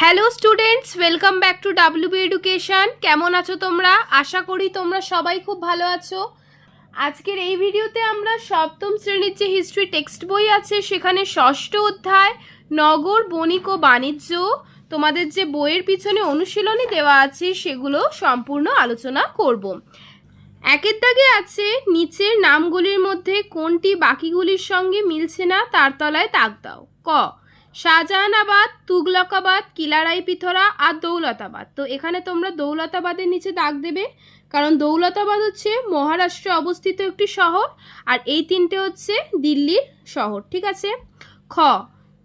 Hello students welcome back to WB education কেমন আছো তোমরা? আশা করি তোমরা সবাই খুব ভালো আছো। আজকের এই ভিডিওতে আমরা সপ্তম শ্রেণির যে হিস্ট্রি টেক্সট বই আছে, সেখানে ষষ্ঠ অধ্যায়, নগর, বণিক ও বাণিজ্য, তোমাদের যে বইয়ের পিছনে অনুশীলনী দেওয়া আছে, সেগুলো সম্পূর্ণ আলোচনা করব। একের দাগে আছে, নিচের নামগুলির মধ্যে কোনটি বাকিগুলির সঙ্গে মিলছে না, তার তলায় তাক দাও। ক শাহজাহানাবাদ, তুগলকাবাদ, কিলারাই পিথরা আর দৌলতাবাদ। তো এখানে তোমরা দৌলতাবাদের নিচে দাগ দেবে, কারণ দৌলতাবাদ হচ্ছে মহারাষ্ট্রে অবস্থিত একটি শহর আর এই তিনটে হচ্ছে দিল্লির শহর, ঠিক আছে? খ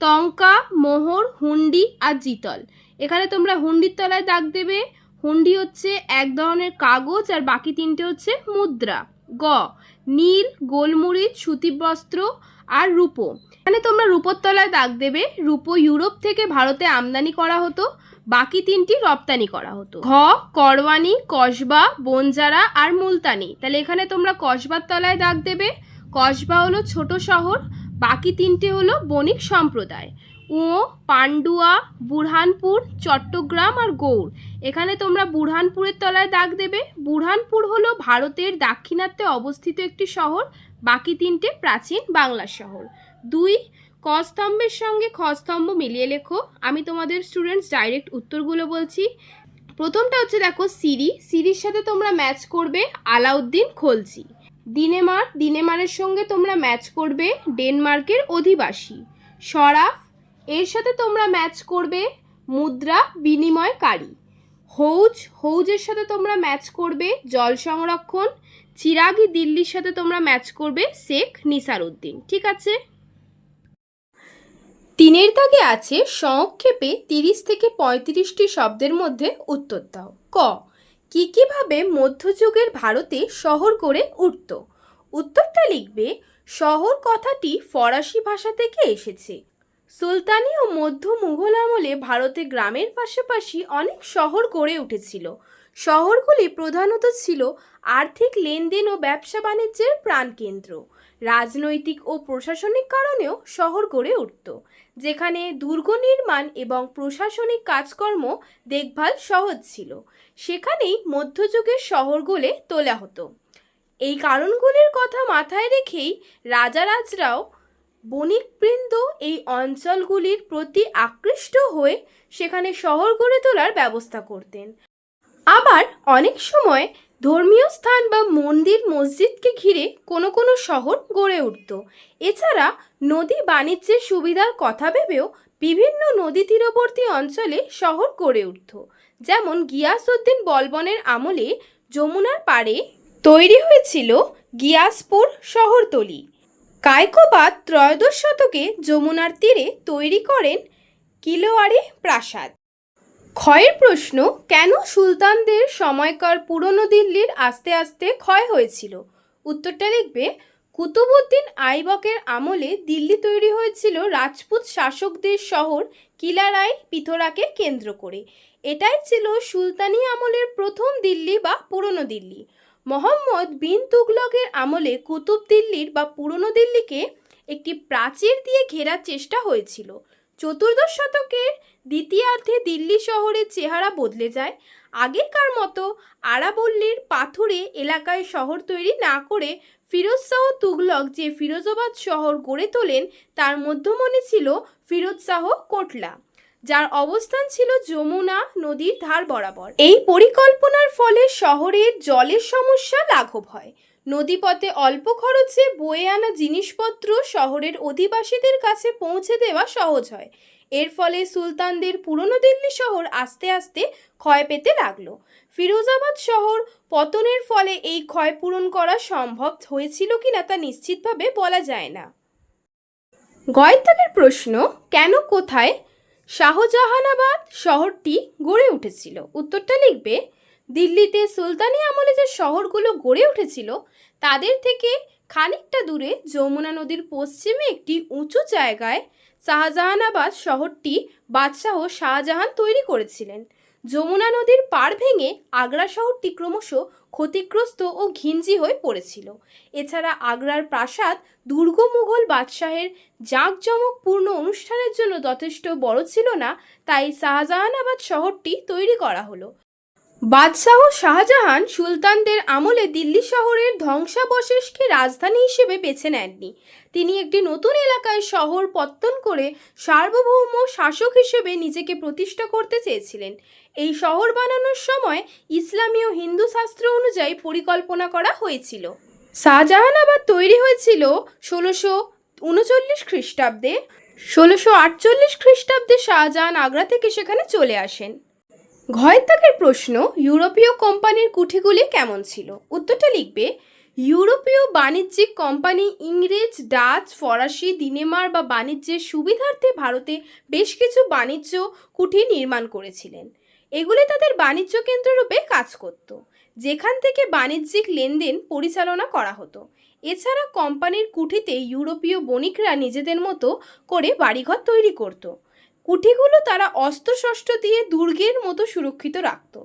টঙ্কা মোহর, হুন্ডি আর জিতল। এখানে তোমরা হুন্ডির তলায় দাগ দেবে, হুন্ডি হচ্ছে এক ধরনের কাগজ আর বাকি তিনটে হচ্ছে মুদ্রা। গ, নীল, গোলমরিচ সুতি বস্ত্র আর রূপো। এখানে তোমরা রূপোর তলায় দাগ দেবে। রূপো ইউরোপ থেকে ভারতে আমদানি করা হতো। বাকি তিনটি রপ্তানি করা হতো। ঘ, করওয়ানি, কসবা, বনজারা আর মুলতানি। তাহলে এখানে তোমরা কসবার তলায় দাগ দেবে। কসবা হলো ছোট শহর, বাকি তিনটে হলো বণিক সম্প্রদায়। ও পান্ডুয়া, বুরহানপুর, চট্টগ্রাম আর গৌড়। এখানে তোমরা বুরহানপুরের তলায় দাগ দেবে। বুরহানপুর হলো ভারতের দাক্ষিণাত্যে অবস্থিত একটি শহর। বাকি তিনটে প্রাচীন বাংলা শহর। দুই ক স্তম্ভের সঙ্গে খ স্তম্ভ মিলিয়ে লেখো। আমি তোমাদের স্টুডেন্টস ডাইরেক্ট উত্তরগুলো বলছি। প্রথমটা হচ্ছে দেখো সিরি সিরির সাথে তোমরা ম্যাচ করবে আলাউদ্দিন খলজি। দিনেমার, দিনেমারের সঙ্গে তোমরা ম্যাচ করবে ডেনমার্কের অধিবাসী। সরাফ, এর সাথে তোমরা ম্যাচ করবে মুদ্রা বিনিময়কারী। হৌজ, হৌজের সাথে তোমরা ম্যাচ করবে জল সংরক্ষণ। চিরাগি দিল্লির সাথে তোমরা ম্যাচ করবে শেখ নিসার উদ্দিন ঠিক আছে? তিনের দাগে আছে সংক্ষেপে তিরিশ থেকে পঁয়ত্রিশটি শব্দের মধ্যে উত্তর দাও। ক, কি কীভাবে মধ্যযুগের ভারতে শহর গড়ে উঠত? উত্তরটা লিখবে, শহর কথাটি ফরাসি ভাষা থেকে এসেছে। সুলতানি ও মধ্য মুঘল আমলে ভারতে গ্রামের পাশাপাশি অনেক শহর গড়ে উঠেছিল। শহরগুলি প্রধানত ছিল আর্থিক লেনদেন ও ব্যবসা বাণিজ্যের প্রাণকেন্দ্র। রাজনৈতিক ও প্রশাসনিক কারণেও শহর গড়ে উঠত, যেখানে দুর্গ নির্মাণ এবং প্রশাসনিক কাজকর্ম দেখভাল সহজ ছিল। সেখানেই মধ্যযুগের শহর গড়ে তোলা হতো। এই কারণগুলির কথা মাথায় রেখেই রাজারাজরাও বণিকবৃন্দ এই অঞ্চলগুলির প্রতি আকৃষ্ট হয়ে সেখানে শহর গড়ে তোলার ব্যবস্থা করতেন। আবার অনেক সময় ধর্মীয় স্থান বা মন্দির, মসজিদকে ঘিরে কোনো কোনো শহর গড়ে উঠত। এছাড়া নদী বাণিজ্যের সুবিধার কথা ভেবেও বিভিন্ন নদী তীরবর্তী অঞ্চলে শহর গড়ে উঠত। যেমন গিয়াসউদ্দিন বলবনের আমলে যমুনার পাড়ে তৈরি হয়েছিল গিয়াসপুর শহরতলি। কায়কোবাদ ত্রয়োদশ শতকে যমুনার তীরে তৈরি করেন কিলোয়ারি প্রাসাদ। ক্ষয়ের প্রশ্ন, কেন সুলতানদের সময়কার পুরনো দিল্লির আস্তে আস্তে ক্ষয় হয়েছিল? উত্তরটা লিখবে কুতুবুদ্দিন আইবকের আমলে দিল্লি তৈরি হয়েছিল রাজপুত শাসকদের শহর কিলারাই পিথোরাকে কেন্দ্র করে। এটাই ছিল সুলতানি আমলের প্রথম দিল্লি বা পুরনো দিল্লি। মোহাম্মদ বিন তুগলকের আমলে কুতুব দিল্লির বা পুরনো দিল্লিকে একটি প্রাচীর দিয়ে ঘেরার চেষ্টা হয়েছিল। চতুর্দশ শতকের দ্বিতীয়ার্ধে দিল্লি শহরের চেহারা বদলে যায়। আগেকার মতো আরাবল্লীর পাথুরে এলাকায় শহর তৈরি না করে ফিরোজ শাহ তুগলক যে ফিরোজাবাদ শহর গড়ে তোলেন, তার মধ্যমণি ছিল ফিরোজ শাহ কোটলা, যার অবস্থান ছিল যমুনা নদীর ধার বরাবর। এই পরিকল্পনার ফলে শহরের জলের সমস্যা লাঘব হয়। নদীপথে অল্প খরচে বয়ে আনা জিনিসপত্র শহরের অধিবাসীদের কাছে পৌঁছে দেওয়া সহজ হয়। এর ফলে সুলতানদের পুরনো দিল্লি শহর আস্তে আস্তে ক্ষয় পেতে লাগল। ফিরোজাবাদ শহর পতনের ফলে এই ক্ষয় পূরণ করা সম্ভব হয়েছিল কিনা তা নিশ্চিতভাবে বলা যায় না। গয়তাকের প্রশ্ন, কেন কোথায়? শাহজাহানাবাদ শহরটি গড়ে উঠেছিল। উত্তরটা লিখবে দিল্লিতে সুলতানি আমলে যে শহরগুলো গড়ে উঠেছিল, তাদের থেকে খানিকটা দূরে যমুনা নদীর পশ্চিমে একটি উঁচু জায়গায় শাহজাহানাবাদ শহরটি বাদশাহ শাহজাহান তৈরি করেছিলেন। যমুনা নদীর পাড় ভেঙে আগ্রা শহরটি ক্রমশ ক্ষতিগ্রস্ত ও ঘিঞ্জি হয়ে পড়েছিল। এছাড়া আগ্রার প্রাসাদ দুর্গ মুঘল বাদশাহের জাঁকজমকপূর্ণ অনুষ্ঠানের জন্য যথেষ্ট বড় ছিল না, তাই শাহজাহানাবাদ শহরটি তৈরি করা হলো। বাদশাহ শাহজাহান সুলতানদের আমলে দিল্লি শহরের ধ্বংসাবশেষকে রাজধানী হিসেবে বেছে নেননি। তিনি একটি নতুন এলাকায় শহর পত্তন করে সার্বভৌম শাসক হিসেবে নিজেকে প্রতিষ্ঠা করতে চেয়েছিলেন। এই শহর বানানোর সময় ইসলামী ও হিন্দু শাস্ত্র অনুযায়ী পরিকল্পনা করা হয়েছিল। শাহজাহান আবার তৈরি হয়েছিল ষোলোশো উনচল্লিশ খ্রিস্টাব্দে। ষোলোশো আটচল্লিশ খ্রিস্টাব্দে শাহজাহান আগ্রা থেকে সেখানে চলে আসেন। ঘয়ত্যাগের প্রশ্ন, ইউরোপীয় কোম্পানির কুঠিগুলি কেমন ছিল? উত্তরটা লিখবে, ইউরোপীয় বাণিজ্যিক কোম্পানি ইংরেজ, ডাচ, ফরাসি, দিনেমার বা বাণিজ্যের সুবিধার্থে ভারতে বেশ কিছু বাণিজ্য কুঠি নির্মাণ করেছিলেন। এগুলি তাদের বাণিজ্য কেন্দ্ররূপে কাজ করত, যেখান থেকে বাণিজ্যিক লেনদেন পরিচালনা করা হতো। এছাড়া কোম্পানির কুঠিতে ইউরোপীয় বণিকরা নিজেদের মতো করে বাড়িঘর তৈরি করত। কুঠিগুলো তারা অস্ত্রশস্ত্র দিয়ে দুর্গের মতো সুরক্ষিত রাখত।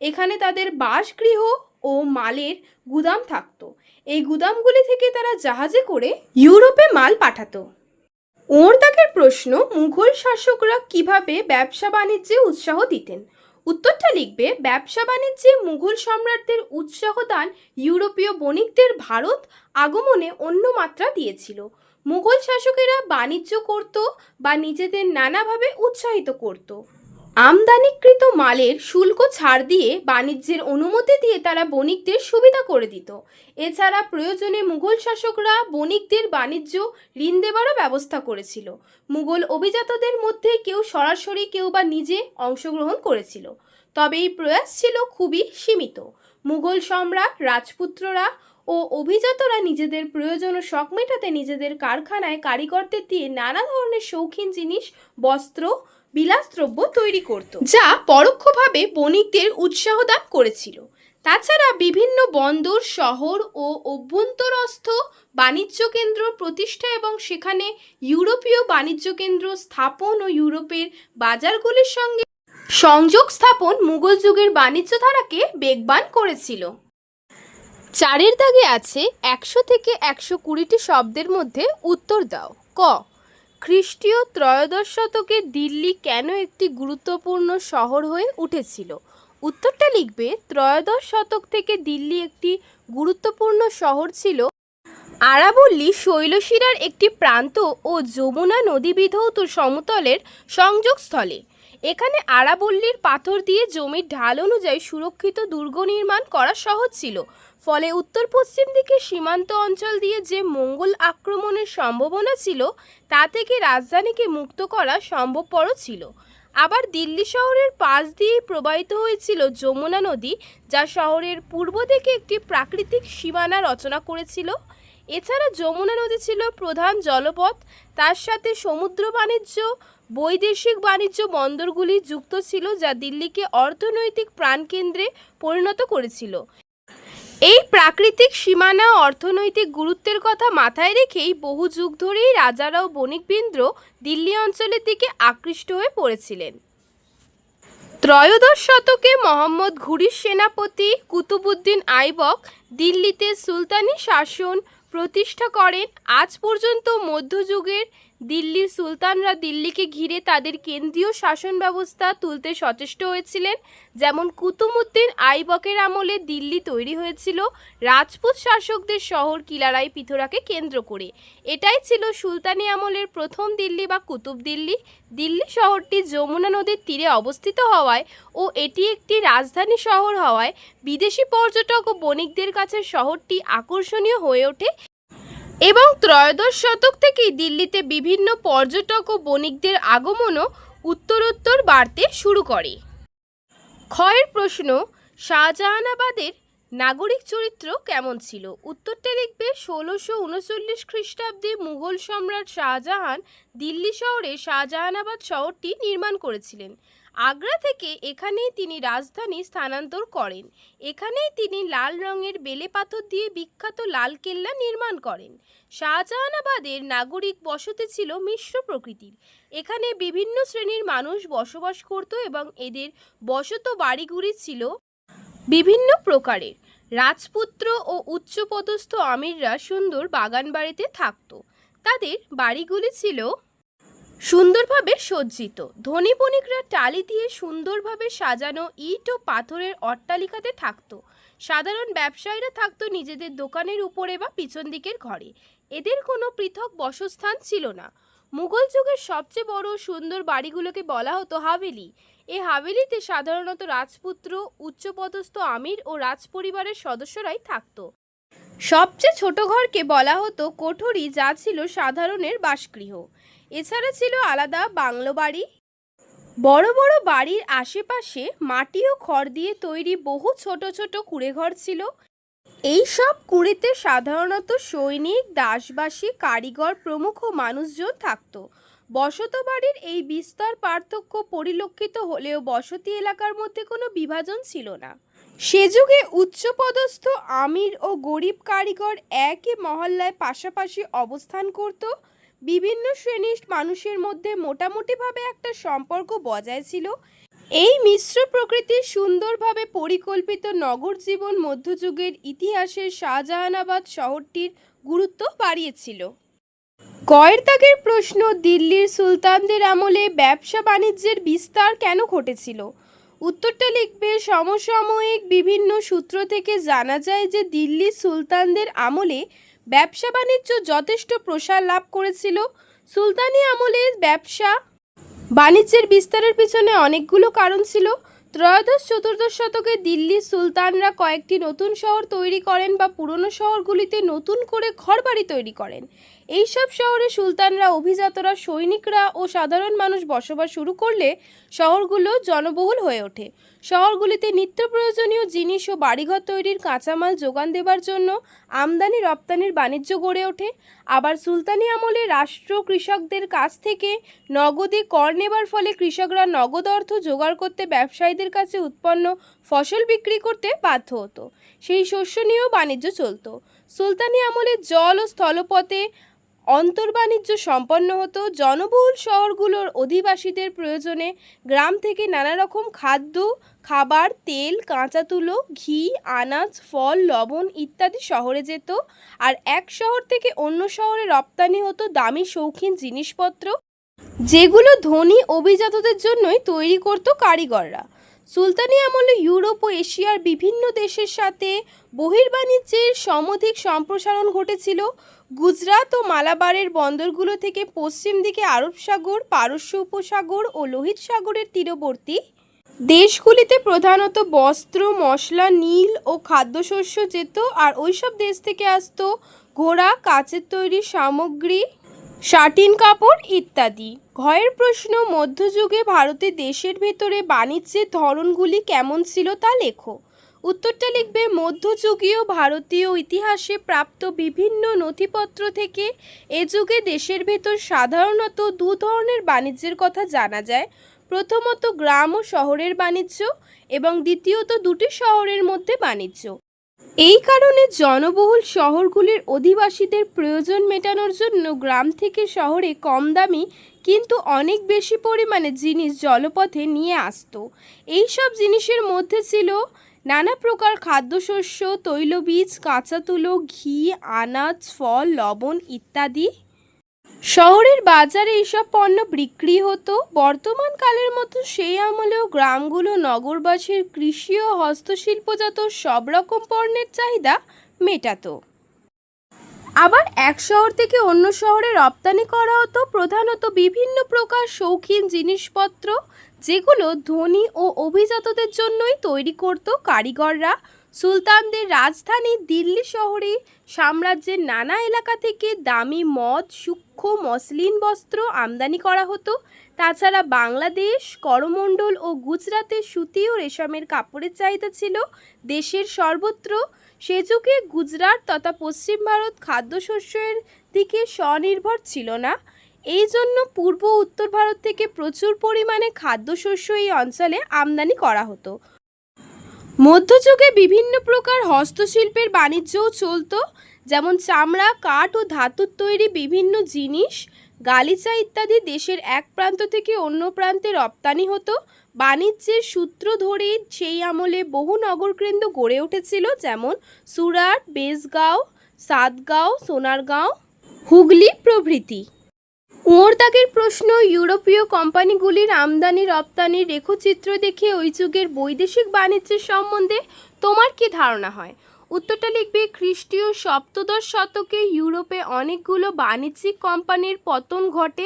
এখানে তাদের বাসগৃহ ও মালের গুদাম থাকতো। এই গুদামগুলি থেকে তারা জাহাজে করে ইউরোপে মাল পাঠাতো। ওঁরদাগের প্রশ্ন, মুঘল শাসকরা কীভাবে ব্যবসা বাণিজ্যে উৎসাহ দিতেন? উত্তরটা লিখবে, ব্যবসা বাণিজ্যে মুঘল সম্রাটদের উৎসাহ দান ইউরোপীয় বণিকদের ভারত আগমনে অন্য মাত্রা দিয়েছিল। মুঘল শাসকেরা বাণিজ্য করত বা নিজেদের নানাভাবে উৎসাহিত করত। আমদানিকৃত মালের শুল্ক ছাড় দিয়ে বাণিজ্যের অনুমতি দিয়ে তারা বণিকদের সুবিধা করে দিত। এছাড়া প্রয়োজনে মুঘল শাসকরা বণিকদের বাণিজ্য, ঋণ দেওয়ারও ব্যবস্থা করেছিল। মুঘল অভিজাতদের মধ্যে কেউ সরাসরি কেউ বা নিজে অংশগ্রহণ করেছিল। তবে এই প্রয়াস ছিল খুবই সীমিত। মুঘল সম্রাট, রাজপুত্ররা ও অভিজাতরা নিজেদের প্রয়োজন ও শখ মেটাতে নিজেদের কারখানায় কারিগরদের দিয়ে নানা ধরনের শৌখিন জিনিস, বস্ত্র, বিলাসদ্রব্য তৈরি করত, যা পরোক্ষভাবে বণিকদের উৎসাহ দান করেছিল। তাছাড়া বিভিন্ন বন্দর, শহর ও অভ্যন্তরস্থ বাণিজ্য কেন্দ্র প্রতিষ্ঠা এবং সেখানে ইউরোপীয় বাণিজ্য কেন্দ্র স্থাপন ও ইউরোপের বাজারগুলির সঙ্গে সংযোগ স্থাপন মুঘল যুগের বাণিজ্য ধারাকে বেগবান করেছিল। চারের দাগে আছে একশো থেকে একশো কুড়িটি শব্দের মধ্যে উত্তর দাও। ক, খ্রিস্টীয় ত্রয়োদশ শতকে দিল্লি কেন একটি গুরুত্বপূর্ণ শহর হয়ে উঠেছিল? উত্তরটা লিখবে, ত্রয়োদশ শতক থেকে দিল্লি একটি গুরুত্বপূর্ণ শহর ছিল। আরাবল্লী শৈলশিরার একটি প্রান্ত ও যমুনা নদীবিধৌত সমতলের সংযোগস্থলে। এখানে আরাবল্লীর পাথর দিয়ে জমির ঢাল অনুযায়ী সুরক্ষিত দুর্গ নির্মাণ করা সহজ ছিল। ফলে উত্তর পশ্চিম দিকে সীমান্ত অঞ্চল দিয়ে যে মঙ্গল আক্রমণের সম্ভাবনা ছিল, তা থেকে রাজধানীকে মুক্ত করা সম্ভবপর ছিল। আবার দিল্লি শহরের পাশ দিয়ে প্রবাহিত হয়েছিল যমুনা নদী, যা শহরের পূর্ব দিকে একটি প্রাকৃতিক সীমানা রচনা করেছিল। এছাড়া যমুনা নদী ছিল প্রধান জলপথ, তার সাথে সমুদ্র বাণিজ্য বৈদেশিক বাণিজ্য বন্দরগুলি যুক্ত ছিল যা দিল্লিকে অর্থনৈতিক প্রাণকেন্দ্রে পরিণত করেছিল। এই প্রাকৃতিক সীমানা অর্থনৈতিক গুরুত্বের কথা মাথায় রেখেই বহু যুগ ধরেই রাজারা ও বণিকবৃন্দ দিল্লি অঞ্চলের দিকে আকৃষ্ট হয়ে পড়েছিলেন। ত্রয়োদশ শতকে মোহাম্মদ ঘুরির সেনাপতি কুতুবুদ্দিন আইবক দিল্লিতে সুলতানি শাসন প্রতিষ্ঠা করেন। আজ পর্যন্ত মধ্যযুগের দিল্লির সুলতানরা দিল্লিকে ঘিরে তাদের কেন্দ্রীয় শাসন ব্যবস্থা তুলতে সচেষ্ট হয়েছিলেন। যেমন কুতুবুদ্দিন আইবকের আমলে দিল্লি তৈরি হয়েছিল রাজপুত শাসকদের শহর কিলারাই পিথোরাকে কেন্দ্র করে। এটাই ছিল সুলতানি আমলের প্রথম দিল্লি বা কুতুব দিল্লি। দিল্লি শহরটি যমুনা নদীর তীরে অবস্থিত হওয়ায় ও এটি একটি রাজধানী শহর হওয়ায় বিদেশি পর্যটক ও বণিকদের কাছে শহরটি আকর্ষণীয় হয়ে ওঠে। এবং ত্রয়োদশ শতক থেকেই দিল্লিতে বিভিন্ন পর্যটক ও বণিকদের আগমনও উত্তরোত্তর বাড়তে শুরু করে। ক্ষয়ের প্রশ্ন, শাহজাহানাবাদের নাগরিক চরিত্র কেমন ছিল? উত্তরটা লিখবে, ষোলোশো উনচল্লিশ খ্রিস্টাব্দে মুঘল সম্রাট শাহজাহান দিল্লি শহরে শাহজাহানাবাদ শহরটি নির্মাণ করেছিলেন। আগ্রা থেকে এখানেই তিনি রাজধানী স্থানান্তর করেন। এখানেই তিনি লাল রঙের বেলে পাথর দিয়ে বিখ্যাত লাল কেল্লা নির্মাণ করেন। শাহজাহানাবাদের নাগরিক বসতি ছিল মিশ্র প্রকৃতির। এখানে বিভিন্ন শ্রেণির মানুষ বসবাস করত এবং এদের বসত বাড়িগুলি ছিল বিভিন্ন প্রকারের। রাজপুত্র ও উচ্চপদস্থ আমিররা সুন্দর বাগান বাড়িতে থাকত। তাদের বাড়িগুলি ছিল সুন্দরভাবে সজ্জিত। ধনী বণিকরা টালি দিয়ে সুন্দরভাবে সাজানো ইট ও পাথরের অট্টালিকাতে থাকত। সাধারণ ব্যবসায়ীরা থাকতো নিজেদের দোকানের উপরে বা পিছন দিকের ঘরে। এদের কোনো পৃথক বসস্থান ছিল না। মুঘল যুগের সবচেয়ে বড় সুন্দর বাড়িগুলোকে বলা হতো হাভেলি। এই হাভেলিতে সাধারণত রাজপুত্র, উচ্চপদস্থ আমির ও রাজপরিবারের সদস্যরাই থাকতো। সবচেয়ে ছোট ঘরকে বলা হতো কোঠরি, যা ছিল সাধারণের বাসগৃহ। এছাড়া ছিল আলাদা বাংলো বাড়ি। বড় বড় বাড়ির আশেপাশে মাটি ও খড় দিয়ে তৈরি বহু ছোট ছোট কুড়েঘর ছিল। এই সব কুড়েতে সাধারণত সৈনিক, দাসবাসী, কারিগর প্রমুখ মানুষজন থাকতো। বসত বাড়ির এই বিস্তর পার্থক্য পরিলক্ষিত হলেও বসতি এলাকার মধ্যে কোনো বিভাজন ছিল না। সে যুগে উচ্চপদস্থ, আমির ও গরিব কারিগর একই মহল্লায় পাশাপাশি অবস্থান করত। বিভিন্ন শ্রেণির মানুষের মধ্যে মোটামুটিভাবে একটা সম্পর্ক বজায় ছিল। এই মিশ্র প্রকৃতির সুন্দরভাবে পরিকল্পিত নগর জীবন মধ্যযুগের ইতিহাসের শাহজাহানাবাদ শহরটির গুরুত্ব বাড়িয়েছিল। কয়ের প্রশ্ন, দিল্লির সুলতানদের আমলে ব্যবসা বাণিজ্যের বিস্তার কেন ঘটেছিল? উত্তরটা লিখবে, সমসাময়িক বিভিন্ন সূত্র থেকে জানা যায় যে দিল্লির সুলতানদের আমলে ব্যবসা বাণিজ্য যথেষ্ট প্রসার লাভ করেছিল। সুলতানি আমলের ব্যবসা বাণিজ্যের বিস্তারের পিছনে অনেকগুলো কারণ ছিল। ত্রয়োদশ চতুর্দশ শতকে দিল্লির সুলতানরা কয়েকটি নতুন শহর তৈরি করেন বা পুরনো শহরগুলিতে নতুন করে ঘরবাড়ি তৈরি করেন। এইসব শহরে সুলতানরা অভিজাতরা, সৈনিকরা ও সাধারণ মানুষ বসবাস শুরু করলে শহরগুলো জনবহুল হয়ে ওঠে। শহরগুলিতে নিত্য প্রয়োজনীয় জিনিস ও বাড়িঘর তৈরির কাঁচামাল যোগান দেবার জন্য আমদানি রপ্তানির বাণিজ্য গড়ে ওঠে। আবার সুলতানি আমলে রাষ্ট্র কৃষকদের কাছ থেকে নগদে কর নেবার ফলে কৃষকরা নগদ অর্থ জোগাড় করতে ব্যবসায়ীদের কাছে উৎপন্ন ফসল বিক্রি করতে বাধ্য হতো। সেই শস্য নিয়েও বাণিজ্য চলতো। সুলতানি আমলে জল ও স্থলপথে অন্তর্বাণিজ্য সম্পন্ন হতো। জনবহুল শহরগুলোর অধিবাসীদের প্রয়োজনে গ্রাম থেকে নানা রকম খাদ্য, খাবার, তেল, কাঁচা তুলো, ঘি, আনাজ, ফল, লবণ ইত্যাদি শহরে যেত। আর এক শহর থেকে অন্য শহরে রপ্তানি হতো দামি শৌখিন জিনিসপত্র, যেগুলো ধনী অভিজাতদের জন্যই তৈরি করত কারিগররা। সুলতানি আমলে ইউরোপ ও এশিয়ার বিভিন্ন দেশের সাথে বহির্বাণিজ্যের সমধিক সম্প্রসারণ ঘটেছিল। গুজরাট ও মালাবারের বন্দরগুলো থেকে পশ্চিম দিকে আরব সাগর, পারস্য উপসাগর ও লোহিত সাগরের তীরবর্তী দেশগুলিতে প্রধানত বস্ত্র, মশলা, নীল ও খাদ্যশস্য যেত, আর ওইসব দেশ থেকে আসতো ঘোড়া, কাচের তৈরি সামগ্রী শাটিন কাপড় ইত্যাদি। ঘয়ের প্রশ্ন, মধ্যযুগে ভারতে দেশের ভেতরে বাণিজ্যের ধরনগুলি কেমন ছিল তা লেখো। উত্তরটা লিখবে, মধ্যযুগীয় ভারতীয় ইতিহাসে প্রাপ্ত বিভিন্ন নথিপত্র থেকে এ যুগে দেশের ভেতর সাধারণত দু ধরনের বাণিজ্যের কথা জানা যায়। প্রথমত গ্রাম ও শহরের বাণিজ্য এবং দ্বিতীয়ত দুটি শহরের মধ্যে বাণিজ্য। এই কারণে জনবহুল শহরগুলির অধিবাসীদের প্রয়োজন মেটানোর জন্য গ্রাম থেকে শহরে কম দামি কিন্তু অনেক বেশি পরিমাণে জিনিস জলপথে নিয়ে আসত। এই সব জিনিসের মধ্যে ছিল নানা প্রকার খাদ্যশস্য, তৈলবীজ, কাঁচা তুলো, ঘি, আনাজ, ফল, লবণ ইত্যাদি। শহরের বাজারে এইসব পণ্য বিক্রি হতো। বর্তমান কালের মতো সেই আমলেও গ্রামগুলো নগরবাসীর কৃষি ও হস্তশিল্পজাত সব রকম পণ্যের চাহিদা মেটাতো। আবার এক শহর থেকে অন্য শহরে রপ্তানি করা হতো। প্রধানত বিভিন্ন প্রকার শৌখিন জিনিসপত্র, যেগুলো ধনী ও অভিজাতদের জন্যই তৈরি করত কারিগররা। সুলতানদের রাজধানী দিল্লি শহরে সাম্রাজ্যের নানা এলাকা থেকে দামি মদ, সূক্ষ্ম মসলিন বস্ত্র আমদানি করা হতো। তাছাড়া বাংলাদেশ, করমণ্ডল ও গুজরাতে সুতি ও রেশমের কাপড়ের চাহিদা ছিল দেশের সর্বত্র। সে যুগে গুজরাট তথা পশ্চিম ভারত খাদ্যশস্যের দিকে স্বনির্ভর ছিল না। এই জন্য পূর্ব উত্তর ভারত থেকে প্রচুর পরিমাণে খাদ্যশস্য এই অঞ্চলে আমদানি করা হতো। মধ্যযুগে বিভিন্ন প্রকার হস্তশিল্পের বাণিজ্যও চলতো, যেমন চামড়া, কাঠ ও ধাতুর তৈরি বিভিন্ন জিনিস, গালিচা ইত্যাদি দেশের এক প্রান্ত থেকে অন্য প্রান্তে রপ্তানি হতো। বাণিজ্যের সূত্র ধরেই সেই আমলে বহু নগরকেন্দ্র গড়ে উঠেছিল, যেমন সুরাট, বেসগাঁও, সাতগাঁও, সোনারগাঁও, হুগলি প্রভৃতি। ওর প্রশ্ন, ইউরোপীয় কোম্পানিগুলির আমদানি রপ্তানির রেখচিত্র দেখে ওই যুগের বৈদেশিক বাণিজ্যের সম্বন্ধে তোমার কি ধারণা হয়? উত্তরটা লিখবে, খ্রিস্টীয় সপ্তদশ শতকে ইউরোপে অনেকগুলো বাণিজ্যিক কোম্পানির পতন ঘটে।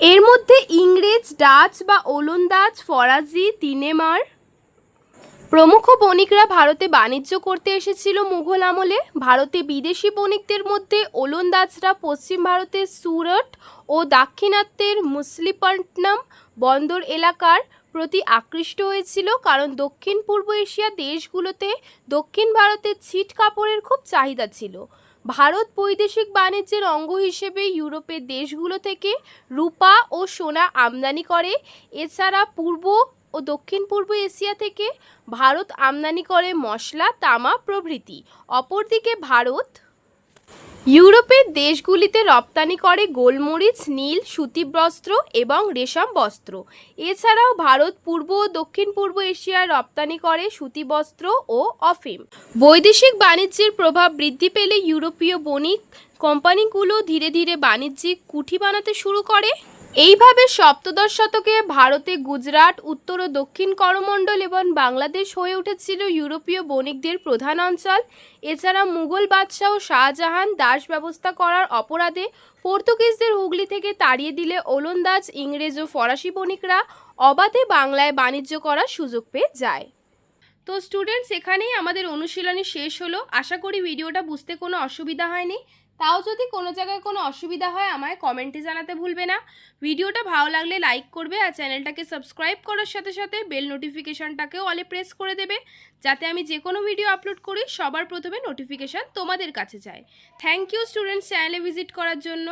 এর মধ্যে ইংরেজ, ডাচ বা ওলন্দাজ ফরাজি তিনেমার প্রমুখ বণিকরা ভারতে বাণিজ্য করতে এসেছিল মুঘল আমলে। ভারতে বিদেশি বণিকদের মধ্যে ওলন্দাজরা পশ্চিম ভারতের সুরট ও দাক্ষিণাত্যের মুসলিপট্টনম বন্দর এলাকার প্রতি আকৃষ্ট হয়েছিল কারণ দক্ষিণ পূর্ব এশিয়া দেশগুলোতে দক্ষিণ ভারতের ছিট কাপড়ের খুব চাহিদা ছিল। ভারত বৈদেশিক বাণিজ্যের অঙ্গ হিসেবে ইউরোপের দেশগুলো থেকে রূপা ও সোনা আমদানি করে। এছাড়া পূর্ব ও দক্ষিণ পূর্ব এশিয়া থেকে ভারত আমদানি করে মশলা, তামা প্রভৃতি। অপরদিকে ভারত ইউরোপের দেশগুলিতে রপ্তানি করে গোলমরিচ, নীল সুতি বস্ত্র এবং রেশম বস্ত্র। এছাড়াও ভারত পূর্ব ও দক্ষিণ পূর্ব এশিয়ায় রপ্তানি করে সুতি বস্ত্র ও অফিম। বৈদেশিক বাণিজ্যের প্রভাব বৃদ্ধি পেলে ইউরোপীয় বণিক কোম্পানিগুলো ধীরে ধীরে বাণিজ্যিক কুঠি বানাতে শুরু করে। এইভাবে সপ্তদশ শতকে ভারতে গুজরাট, উত্তর ও দক্ষিণ করমণ্ডল এবং বাংলাদেশ হয়ে উঠেছিল ইউরোপীয় বণিকদের প্রধান অঞ্চল। এছাড়া মুঘল বাদশাহ শাহজাহান দাস ব্যবস্থা করার অপরাধে পর্তুগিজদের হুগলি থেকে তাড়িয়ে দিলে ওলন্দাজ, ইংরেজ ও ফরাসি বণিকরা অবাধে বাংলায় বাণিজ্য করার সুযোগ পেয়ে যায়। তো স্টুডেন্টস এখানেই আমাদের অনুশীলনী শেষ হলো। আশা করি ভিডিওটা বুঝতে কোনো অসুবিধা হয়নি। তাও যদি কোনো জায়গায় কোনো অসুবিধা হয়, আমায় কমেন্টে জানাতে ভুলবে না। ভিডিওটা ভালো লাগলে লাইক করবে আর চ্যানেলটাকে সাবস্ক্রাইব করার সাথে সাথে বেল নোটিফিকেশানটাকেও অলে প্রেস করে দেবে, যাতে আমি যে কোনো ভিডিও আপলোড করি, সবার প্রথমে নোটিফিকেশান তোমাদের কাছে যায়। থ্যাংক ইউ স্টুডেন্টস চ্যানেলে ভিজিট করার জন্য।